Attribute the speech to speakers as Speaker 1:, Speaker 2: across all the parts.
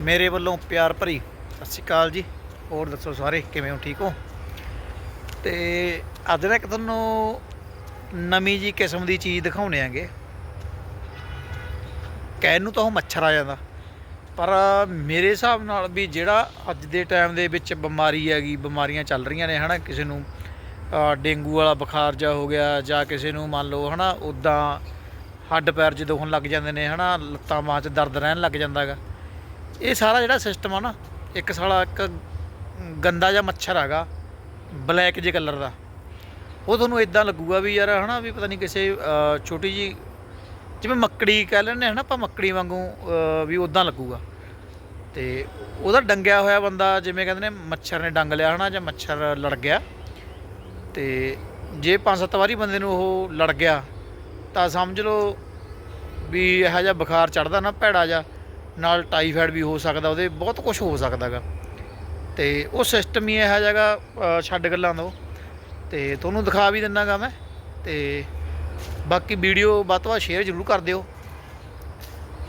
Speaker 1: ਮੇਰੇ ਵੱਲੋਂ ਪਿਆਰ ਭਰੀ ਸਤਿ ਸ਼੍ਰੀ ਅਕਾਲ ਜੀ। ਹੋਰ ਦੱਸੋ ਸਾਰੇ, ਕਿਵੇਂ ਹੋ? ਠੀਕ ਹੋ? ਤੇ ਅੱਜ ਨਾ ਇੱਕ ਤੁਹਾਨੂੰ ਨਵੀਂ ਜੀ ਕਿਸਮ ਦੀ ਚੀਜ਼ ਦਿਖਾਉਣੇ ਆਂਗੇ ਕਹਿਣ ਨੂੰ ਤਾਂ ਉਹ ਮੱਛਰ ਆ ਜਾਂਦਾ। ਪਰ ਮੇਰੇ ਹਿਸਾਬ ਨਾਲ ਵੀ ਜਿਹੜਾ ਅੱਜ ਦੇ ਟਾਈਮ ਦੇ ਵਿੱਚ ਬਿਮਾਰੀ ਹੈਗੀ, ਬਿਮਾਰੀਆਂ ਚੱਲ ਰਹੀਆਂ ਨੇ, ਹਨਾ, ਕਿਸੇ ਨੂੰ ਡੇਂਗੂ ਵਾਲਾ ਬੁਖਾਰ ਜਾ ਹੋ ਗਿਆ ਜਾਂ ਕਿਸੇ ਨੂੰ ਮੰਨ ਲਓ, ਹਨਾ ਉਦਾਂ ਹੱਡ ਪੈਰ ਜਦੋਂ ਹੋਣ ਲੱਗ ਜਾਂਦੇ ਨੇ, ਹਨਾ, ਲੱਤਾਂ ਬਾਹਾਂ 'ਚ ਦਰਦ ਰਹਿਣ ਲੱਗ ਜਾਂਦਾ ਹੈਗਾ। ਇਹ ਸਾਰਾ ਜਿਹੜਾ ਸਿਸਟਮ ਆ ਨਾ, ਇੱਕ ਸਾਲਾ ਇੱਕ ਗੰਦਾ ਜਿਹਾ ਮੱਛਰ ਹੈਗਾ ਬਲੈਕ ਜੇ ਕਲਰ ਦਾ। ਉਹ ਤੁਹਾਨੂੰ ਇਦਾਂ ਲੱਗੂਗਾ ਵੀ ਯਾਰ ਹਨਾ, ਵੀ ਪਤਾ ਨਹੀਂ ਕਿਸੇ ਛੋਟੀ ਜੀ ਜਿਵੇਂ ਮੱਕੜੀ ਕਹਿ ਲੈਂਦੇ ਹਨਾ, ਆਪਾਂ ਮੱਕੜੀ ਵਾਂਗੂ ਵੀ ਉਦਾਂ ਲੱਗੂਗਾ। ਤੇ ਉਹਦਾ ਡੰਗਿਆ ਹੋਇਆ ਬੰਦਾ, ਜਿਵੇਂ ਕਹਿੰਦੇ ਨੇ ਮੱਛਰ ਨੇ ਡੰਗ ਲਿਆ ਹਨਾ, ਜਾਂ ਮੱਛਰ ਲੜ ਗਿਆ। ਤੇ ਜੇ ਪੰਜ ਸੱਤ ਵਾਰੀ ਬੰਦੇ ਨੂੰ ਉਹ ਲੜ ਗਿਆ, ਤਾਂ ਸਮਝ ਲਓ ਵੀ ਇਹੋ ਜਿਹਾ ਬੁਖਾਰ ਚੜਦਾ ਨਾ ਭੈੜਾ ਜਿਹਾ। ਨਾਲ ਟਾਈਫਾਇਡ ਵੀ ਹੋ ਸਕਦਾ ਉਹਦੇ ਬਹੁਤ ਕੁਝ ਹੋ ਸਕਦਾਗਾ। ਤੇ ਉਹ ਸਿਸਟਮ ਹੀ ਇਹੋ ਜਿਹਾਗਾ ਅ, ਛੱਡ ਗੱਲਾਂ ਦੋ ਤੇ ਤੁਹਾਨੂੰ ਦਿਖਾ ਵੀ ਦਿੰਨਾਗਾ ਮੈਂ ਤੇ ਬਾਕੀ ਵੀਡੀਓ ਵੱਧ ਤੋਂ ਵੱਧ ਸ਼ੇਅਰ ਜ਼ਰੂਰ ਕਰ ਦਿਓ।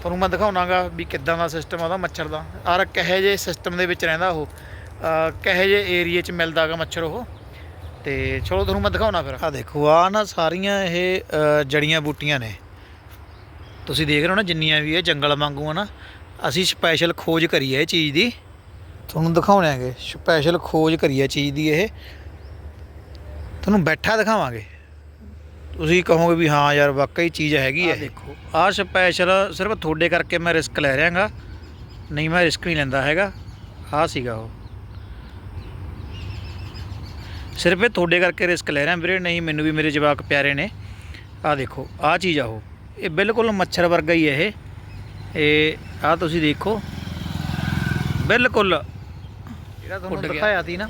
Speaker 1: ਤੁਹਾਨੂੰ ਮੈਂ ਦਿਖਾਉਣਾਗਾ ਵੀ ਕਿੱਦਾਂ ਦਾ ਸਿਸਟਮ ਆ ਉਹਦਾ ਮੱਛਰ ਦਾ। ਔਰ ਕਿਹੋ ਜਿਹੇ ਸਿਸਟਮ ਦੇ ਵਿੱਚ ਰਹਿੰਦਾ ਉਹ। ਅ, ਕਿਹੋ ਜਿਹੇ ਏਰੀਏ 'ਚ ਮਿਲਦਾਗਾ ਮੱਛਰ ਉਹ। ਤੇ ਚਲੋ ਤੁਹਾਨੂੰ ਮੈਂ ਦਿਖਾਉਣਾ ਫਿਰ। ਆ ਦੇਖੋ ਆ ਨਾ ਸਾਰੀਆਂ ਇਹ ਜੜੀਆਂ ਬੂਟੀਆਂ ਨੇ। ਤੁਸੀਂ ਦੇਖ ਰਹੇ ਹੋ ਨਾ ਜਿੰਨੀਆਂ ਵੀ ਇਹ ਜੰਗਲ ਵਾਂਗੂ ਆ ਨਾ। ਅਸੀਂ ਸਪੈਸ਼ਲ ਖੋਜ ਕਰੀ ਹੈ ਇਹ ਚੀਜ਼ ਦੀ। ਤੁਹਾਨੂੰ ਦਿਖਾਉਣੇ ਆਂਗੇ ਸਪੈਸ਼ਲ ਖੋਜ ਕਰੀ ਹੈ ਚੀਜ਼ ਦੀ ਇਹ। ਤੁਹਾਨੂੰ ਬੈਠਾ ਦਿਖਾਵਾਂਗੇ। ਤੁਸੀਂ ਕਹੋਗੇ ਵੀ ਹਾਂ ਯਾਰ ਵਾਕਈ ਚੀਜ਼ ਹੈਗੀ ਹੈ ਦੇਖੋ। ਆਹ ਸਪੈਸ਼ਲ ਸਿਰਫ ਤੁਹਾਡੇ ਕਰਕੇ ਮੈਂ ਰਿਸਕ ਲੈ ਰਿਹਾਗਾ। ਨਹੀਂ ਮੈਂ ਰਿਸਕ ਨਹੀਂ ਲੈਂਦਾ ਹੈਗਾ। ਆਹ ਸੀਗਾ ਉਹ। ਸਿਰਫ ਇਹ ਤੁਹਾਡੇ ਕਰਕੇ ਰਿਸਕ ਲੈ ਰਿਹਾ ਵੀਰੇ ਨਹੀਂ ਮੈਨੂੰ ਵੀ ਮੇਰੇ ਜਵਾਕ ਪਿਆਰੇ ਨੇ। ਆਹ ਦੇਖੋ ਆਹ ਚੀਜ਼ ਆ ਉਹ। ਇਹ ਬਿਲਕੁਲ ਮੱਛਰ ਵਰਗਾ ਹੀ ਹੈ ਇਹ। ਇਹ ਆਹ ਤੁਸੀਂ ਦੇਖੋ। ਬਿਲਕੁਲ ਜਿਹੜਾ ਤੁਹਾਨੂੰ ਦਿਖਾਇਆ ਸੀ ਨਾ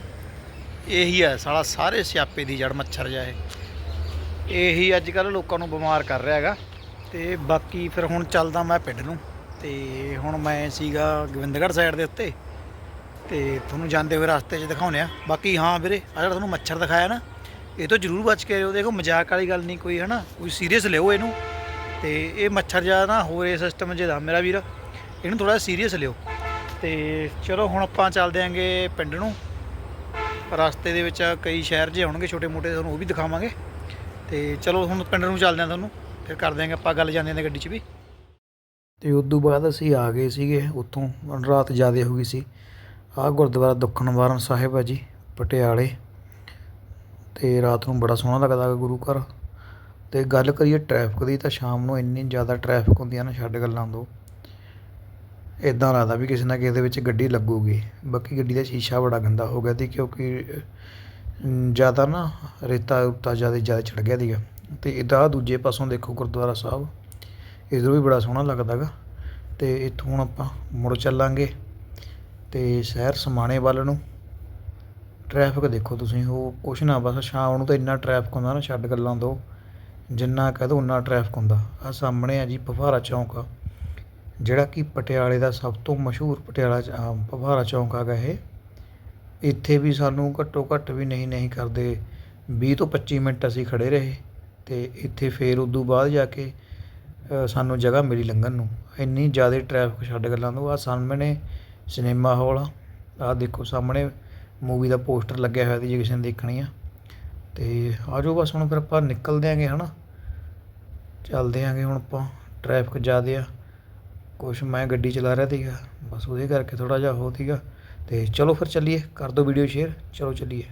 Speaker 1: ਇਹੀ ਹੈ ਸਾਲਾ ਸਾਰੇ ਸਿਆਪੇ ਦੀ ਜੜ ਮੱਛਰ ਜਾ ਇਹ। ਇਹੀ ਅੱਜ ਕੱਲ ਲੋਕਾਂ ਨੂੰ ਬਿਮਾਰ ਕਰ ਰਿਹਾ ਹੈਗਾ। ਤੇ ਬਾਕੀ ਫਿਰ ਹੁਣ ਚੱਲਦਾ ਮੈਂ ਪਿੰਡ ਨੂੰ। ਤੇ ਹੁਣ ਮੈਂ ਸੀਗਾ ਗੋਬਿੰਦਗੜ੍ਹ ਸਾਈਡ ਦੇ ਉੱਤੇ। ਤੇ ਤੁਹਾਨੂੰ ਜਾਂਦੇ ਹੋਏ ਰਸਤੇ 'ਚ ਦਿਖਾਉਨੇ ਆ। ਬਾਕੀ ਹਾਂ ਵੀਰੇ ਆ ਜਿਹੜਾ ਤੁਹਾਨੂੰ ਮੱਛਰ ਦਿਖਾਇਆ ਨਾ ਇਹ ਤੋਂ ਜ਼ਰੂਰ ਬਚ ਕੇ ਰਹੋ। ਦੇਖੋ ਮਜ਼ਾਕ ਵਾਲੀ ਗੱਲ ਨਹੀਂ ਕੋਈ ਹਨਾ? ਕੋਈ ਸੀਰੀਅਸ ਲਿਓ ਇਹਨੂੰ। ਤੇ ਇਹ ਮੱਛਰ ਜਿਹਾ ਨਾ ਹੋਏ ਸਿਸਟਮ ਜਿਹਦਾ ਮੇਰਾ ਵੀਰ। ਇਹਨੂੰ ਥੋੜਾ ਸੀਰੀਅਸ ਲਿਓ। ਤੇ ਚਲੋ ਹੁਣ ਆਪਾਂ ਚੱਲਦੇ ਆਂਗੇ ਪਿੰਡ ਨੂੰ। ਰਸਤੇ ਦੇ ਵਿੱਚ ਕਈ ਸ਼ਹਿਰ ਜੇ ਹੋਣਗੇ, ਛੋਟੇ ਮੋਟੇ, ਤੁਹਾਨੂੰ ਉਹ ਵੀ ਦਿਖਾਵਾਂਗੇ। ਤੇ ਚਲੋ ਹੁਣ ਪਿੰਡ ਨੂੰ ਚੱਲਦੇ ਆਂ ਤੁਹਾਨੂੰ, ਫਿਰ ਕਰ ਦਿਆਂਗੇ ਆਪਾਂ ਗੱਲ ਜਾਂਦੇ ਆਂ ਗੱਡੀ 'ਚ ਵੀ। ਤੇ ਉਸ ਤੋਂ ਬਾਅਦ ਅਸੀਂ ਆ ਗਏ ਸੀਗੇ ਉੱਥੋਂ, ਰਾਤ ਜ਼ਿਆਦਾ ਹੋ ਗਈ ਸੀ। ਆਹ ਗੁਰਦੁਆਰਾ ਦੁੱਖ ਨਿਵਾਰਨ ਸਾਹਿਬ ਹੈ ਜੀ, ਪਟਿਆਲੇ। ਤੇ ਰਾਤ ਨੂੰ ਬੜਾ ਸੋਹਣਾ ਲੱਗਦਾ ਗੁਰੂ ਘਰ। ਤੇ ਗੱਲ ਕਰੀਏ ਟ੍ਰੈਫਿਕ ਦੀ ਤਾਂ ਸ਼ਾਮ ਨੂੰ ਇੰਨੀ ਜ਼ਿਆਦਾ ਟ੍ਰੈਫਿਕ ਹੁੰਦੀ ਆ ਨਾ, ਛੱਡ ਗੱਲਾਂ ਤੋਂ। ਇੱਦਾਂ ਲੱਗਦਾ ਵੀ ਕਿਸੇ ਨਾ ਕਿਸੇ ਦੇ ਵਿੱਚ ਗੱਡੀ ਲੱਗੂਗੀ। ਬਾਕੀ ਗੱਡੀ ਦਾ ਸ਼ੀਸ਼ਾ ਬੜਾ ਗੰਦਾ ਹੋ ਗਿਆ ਸੀ ਕਿਉਂਕਿ ਜ਼ਿਆਦਾ ਨਾ ਰੇਤਾ ਰੁਤਾ ਜ਼ਿਆਦਾ ਜ਼ਿਆਦਾ ਚੜ ਗਿਆ ਸੀਗਾ। ਅਤੇ ਇੱਦਾਂ ਦੂਜੇ ਪਾਸੋਂ ਦੇਖੋ ਗੁਰਦੁਆਰਾ ਸਾਹਿਬ। ਇੱਧਰੋਂ ਵੀ ਬੜਾ ਸੋਹਣਾ ਲੱਗਦਾ ਗਾ ਅਤੇ ਇੱਥੋਂ ਹੁਣ ਆਪਾਂ ਮੁੜ ਚੱਲਾਂਗੇ। ਅਤੇ ਸ਼ਹਿਰ ਸਮਾਣੇ ਵੱਲ ਨੂੰ ਟ੍ਰੈਫਿਕ ਦੇਖੋ ਤੁਸੀਂ, ਉਹ ਕੁਛ ਨਾ ਬਸ ਸ਼ਾਮ ਨੂੰ ਤਾਂ ਇੰਨਾ ਟ੍ਰੈਫਿਕ ਹੁੰਦਾ ਨਾ, ਛੱਡ ਗੱਲਾਂ ਤੋਂ। ਜਿੰਨਾ ਕਹਿ ਦੋ ਉਨਾ ਟ੍ਰੈਫਿਕ ਹੁੰਦਾ। ਆ ਸਾਹਮਣੇ ਆ ਜੀ ਪਫਾਰਾ ਚੌਂਕ। ਆ ਜਿਹੜਾ ਕਿ ਪਟਿਆਲੇ ਦਾ ਸਭ ਤੋਂ ਮਸ਼ਹੂਰ ਪਟਿਆਲਾ ਚ- ਅਹ ਚੌਂਕ ਹੈਗਾ ਇਹ। ਇੱਥੇ ਵੀ ਸਾਨੂੰ ਘੱਟੋ ਘੱਟ ਵੀ ਨਹੀਂ ਨਹੀਂ ਕਰਦੇ। ਵੀਹ ਤੋਂ 25 ਮਿੰਟ ਅਸੀਂ ਖੜ੍ਹੇ ਰਹੇ ਅਤੇ ਇੱਥੇ ਫਿਰ ਉਦੋਂ ਬਾਅਦ ਜਾ ਕੇ ਸਾਨੂੰ ਜਗ੍ਹਾ ਮਿਲੀ ਲੰਘਣ ਨੂੰ। ਇੰਨੀ ਜ਼ਿਆਦਾ ਟਰੈਫਿਕ ਛੱਡ ਗੱਲਾਂ ਤੋਂ। ਆਹ ਸਾਹਮਣੇ ਸਿਨੇਮਾ ਹਾਲ ਆ। ਆਹ ਦੇਖੋ ਸਾਹਮਣੇ ਮੂਵੀ ਦਾ ਪੋਸਟਰ ਲੱਗਿਆ ਹੋਇਆ ਸੀ ਜੇ ਕਿਸੇ ਨੇ ਦੇਖਣੀ ਆ। ਤੇ ਆਜੋ ਬਸ ਹੁਣ ਫਿਰ ਆਪਾਂ ਨਿਕਲਦੇ ਆਂਗੇ ਹਨਾ। ਚੱਲਦੇ ਆਂਗੇ ਹੁਣ ਆਪਾਂ। ਟ੍ਰੈਫਿਕ ਜ਼ਿਆਦਾ ਆ। ਕੁਛ ਮੈਂ ਗੱਡੀ ਚਲਾ ਰਿਹਾ ਸੀਗਾ, ਬਸ ਉਹਦੇ ਕਰਕੇ ਥੋੜ੍ਹਾ ਜਿਹਾ ਹੋ ਸੀਗਾ ਅਤੇ ਚਲੋ ਫਿਰ ਚੱਲੀਏ, ਕਰ ਦਿਓ ਵੀਡੀਓ ਸ਼ੇਅਰ ਚਲੋ ਚੱਲੀਏ।